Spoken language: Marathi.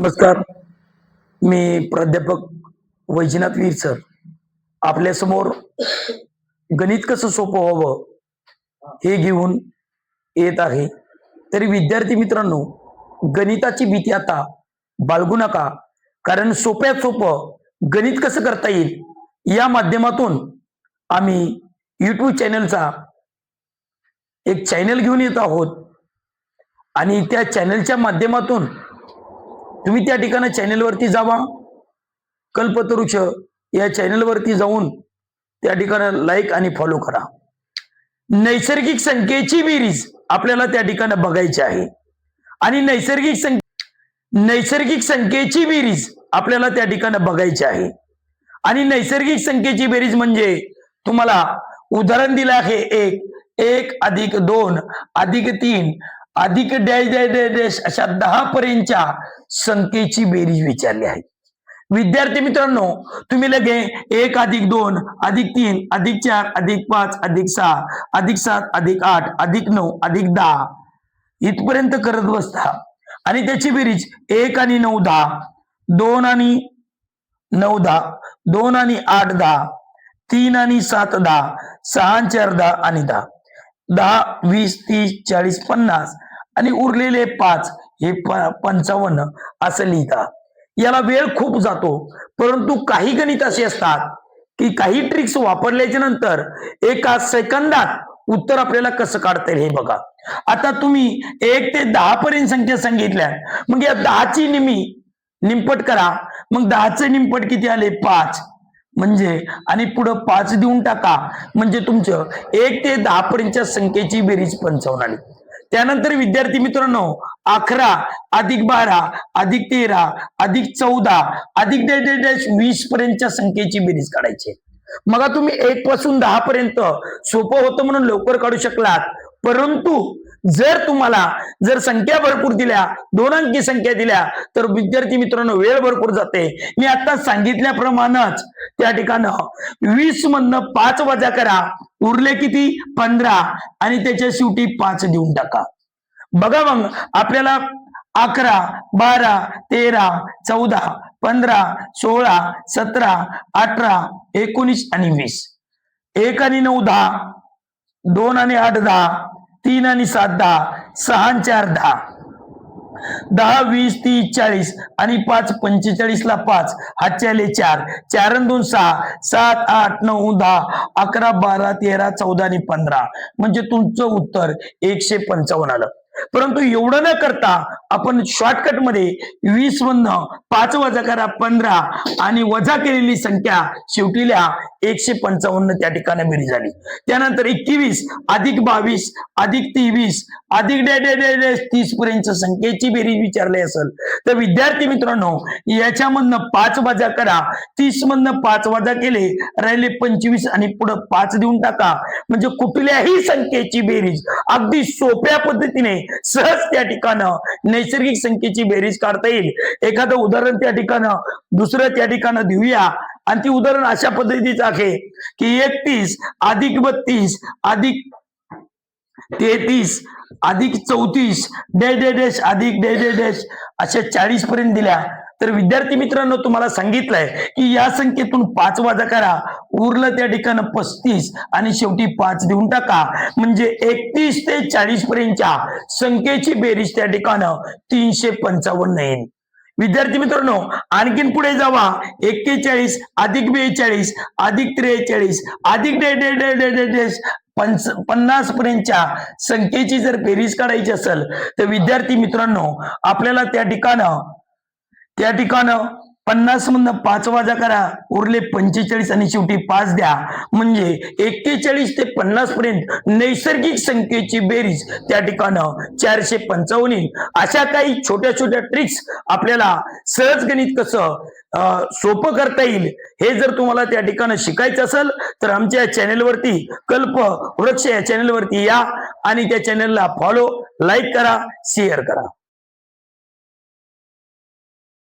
नमस्कार. मी प्राध्यापक वैजनाथ वीर सर. आपल्यासमोर गणित कसं सोपं व्हावं हे घेऊन येत आहे. तरी विद्यार्थी मित्रांनो गणिताची भीती आता बाळगू नका कारण सोप्यात सोपं गणित कसं करता येईल या माध्यमातून आम्ही युट्यूब चॅनलचा एक चॅनल घेऊन येत आहोत. आणि त्या चॅनलच्या माध्यमातून तुम्ही त्या ठिकाणी चॅनेलवरती जावा. कल्पतरुक्ष या चॅनेलवरती जाऊन त्या ठिकाणी लाईक आणि फॉलो करा. नैसर्गिक संख्येची बेरीज आपल्याला त्या ठिकाणी बघायची आहे. आणि नैसर्गिक संख्ये नैसर्गिक संख्येची बेरीज आपल्याला त्या ठिकाणी बघायची आहे. आणि नैसर्गिक संख्येची बेरीज म्हणजे तुम्हाला उदाहरण दिलं आहे एक एक अधिक दोन अधिक तीन अधिक डॅश डॅश डॅश डॅश अशा दहा पर्यंतच्या संख्येची बेरीज विचारली आहे. विद्यार्थी मित्रांनो तुम्ही लगे एक अधिक दोन अधिक तीन अधिक चार अधिक पाच अधिक सहा अधिक सात अधिक आठ अधिक नऊ अधिक दहा इथपर्यंत करत बसता. आणि त्याची बेरीज एक आणि नऊ दहा दोन आणि नऊ दहा दोन आणि आठ दहा तीन आणि सात दहा सहा चार दहा आणि दहा. दहा वीस तीस चाळीस पन्नास आणि उरलेले पाच हे पंचावन्न असं लिहिता. याला वेळ खूप जातो परंतु काही गणित असे असतात की काही ट्रिक्स वापरल्याच्या नंतर एका सेकंदात उत्तर आपल्याला कसं काढता येईल हे बघा. आता तुम्ही एक ते दहा पर्यंत संख्या सांगितल्या मग या दहाची निमी निमपट करा. मग दहाचे निमपट किती आले? पाच. म्हणजे आणि पुढं पाच देऊन टाका. म्हणजे तुमचं एक ते दहा पर्यंतच्या संख्येची बेरीज पंचावन्न आली. त्यानंतर विद्यार्थी मित्रांनो अकरा अधिक बारा अधिक तेरा अधिक चौदा अधिक डॅश डॅश डॅश वीस पर्यंतच्या संख्येची बेरीज काढायची. मग तुम्ही एक पासून दहा पर्यंत सोपं होतं म्हणून लवकर काढू शकलात. परंतु जर तुम्हाला जर संख्या भरपूर दिल्या दोन अंकी संख्या दिल्या तर विद्यार्थी मित्रांनो वेळ भरपूर जाते. मी आता सांगितल्याप्रमाणेच त्या ठिकाणं वीस मधनं पाच वजा करा उरले किती? पंधरा. आणि त्याच्या शेवटी पाच देऊन टाका. बघा मग आपल्याला अकरा बारा तेरा चौदा पंधरा सोळा सतरा अठरा एकोणीस आणि वीस. एक आणि नऊ दहा दोन आणि आठ दहा तीन आणि सात दहा सहा चार दहा. दहा वीस तीस चाळीस आणि पाच पंचेचाळीस ला पाच हातच्याले चार. चार दोन सहा. सात आठ नऊ दहा अकरा बारा तेरा चौदा आणि पंधरा. म्हणजे तुमचं उत्तर एकशे पंचावन्न आलं. परंतु एवढं न करता आपण शॉर्टकटमध्ये वीस मधनं पाच वजा करा पंधरा आणि वजा केलेली संख्या शेवटी लिहा एकशे पंचावन्न त्या ठिकाणी बेरी झाली. त्यानंतर एकवीस अधिक बावीस अधिक तेवीस अधिक तीस पर्यंत संख्येची बेरीज विचारली असेल. तर विद्यार्थी मित्रांनो याच्यामधनं पाच वजा करा. तीस मधनं पाच वजा केले राहिले पंचवीस आणि पुढे पाच देऊन टाका. म्हणजे कुठल्याही संख्येची बेरीज. अगदी सोप्या पद्धतीने सहज त्या ठिकाणं नैसर्गिक संख्येची बेरीज काढता येईल. एखादं उदाहरण त्या ठिकाणं दुसरं त्या ठिकाणं देऊया. आणि ती उदाहरण अशा पद्धतीचं आहे की एकतीस अधिक बत्तीस अधिक तेहतीस अधिक चौतीस डे डे डॅश अधिक डे डे डॅश अशा चाळीस पर्यंत दिल्या. तर विद्यार्थी मित्रांनो तुम्हाला सांगितलंय की या संख्येतून पाच वाजा करा. उरलं त्या ठिकाणी पस्तीस आणि शेवटी पाच देऊन टाका. म्हणजे एकतीस ते चाळीस पर्यंतच्या संख्येची बेरीज त्या ठिकाणं तीनशे पंचावन्न येईल विद्यार्थी मित्रांनो आणखीन पुढे जावा. एक्केचाळीस अधिक बेचाळीस अधिक त्रेचाळीस अधिक पंच पन्नास पर्यंतच्या संख्येची जर बेरीज काढायची असेल तर विद्यार्थी मित्रांनो आपल्याला त्या ठिकाणं त्या ठिकाणं पन्नास मधनं पाच वाजा करा. उरले पंचेचाळीस आणि शेवटी पाच द्या. म्हणजे एक्केचाळीस ते पन्नास पर्यंत नैसर्गिक संख्येची बेरीज त्या ठिकाणं चारशे पंचावन्न येईल. अशा काही छोट्या छोट्या ट्रिक्स आपल्याला सहज गणित कसं सोपं करता येईल हे जर तुम्हाला त्या ठिकाणं शिकायचं असेल तर आमच्या चॅनेलवरती कल्प वृक्ष या चॅनेलवरती या आणि त्या चॅनेलला फॉलो लाईक करा शेअर करा.